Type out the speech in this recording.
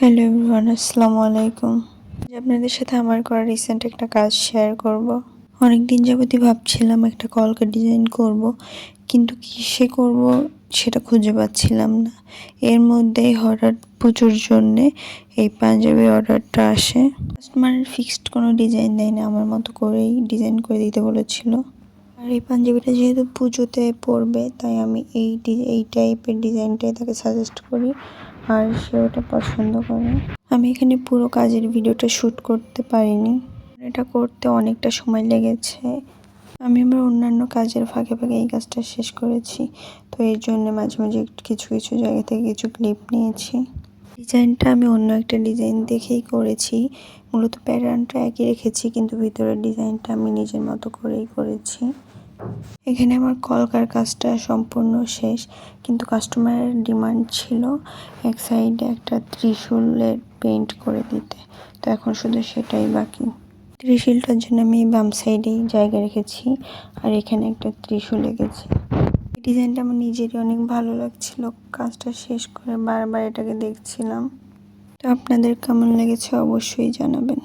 Hello everyone আসসালামু আলাইকুম আপনাদের সাথে আমার করা রিসেন্ট একটা কাজ শেয়ার করব। অনেক দিন যাবতই ভাবছিলাম একটা কলকা ডিজাইন করব, কিন্তু কিসে করব সেটা খুঁজে পাচ্ছিলাম না। এর মধ্যেই হঠাৎ পুজোর জন্যে এই পাঞ্জাবি অর্ডারটা আসে। কাস্টমার ফিক্সড কোনো ডিজাইন দেয় না আমার মতো করেই ডিজাইন করে দিতে বলেছিল। আর এই পাঞ্জাবিটা যেহেতু পুজোতে পরবে, তাই আমি এই এই টাইপের ডিজাইনটাই তাকে সাজেস্ট করি। আর সে ওটা পছন্দ করে। আমি এখানে পুরো কাজের ভিডিওটা শ্যুট করতে পারিনি। এটা করতে অনেকটা সময় লেগেছে। আমি আমার অন্যান্য কাজের ফাঁকে ফাঁকে এই কাজটা শেষ করেছি। তো এর জন্য মাঝে মাঝে কিছু কিছু জায়গা থেকে কিছু ক্লিপ নিয়েছি। ডিজাইনটা আমি অন্য একটা ডিজাইন দেখেই করেছি। মূলত প্যাটার্নটা একই রেখেছি, কিন্তু ভিতরের ডিজাইনটা আমি নিজের মতো করেই করেছি। এখানে আমার কলকার কাজটা সম্পূর্ণ শেষ, কিন্তু কাস্টমারের ডিমান্ড ছিল এক সাইডে একটা ত্রিশূলের পেইন্ট করে দিতে। তো এখন শুধু সেটাই বাকি। ত্রিশূলটার জন্য আমি বাম সাইডেই জায়গা রেখেছি, আর এখানে একটা ত্রিশূল এঁকেছি এই ডিজাইনটা আমার নিজেরই অনেক ভালো লাগছিল। কাজটা শেষ করে বারবার এটাকে দেখছিলাম। তো আপনাদের কেমন লেগেছে অবশ্যই জানাবেন।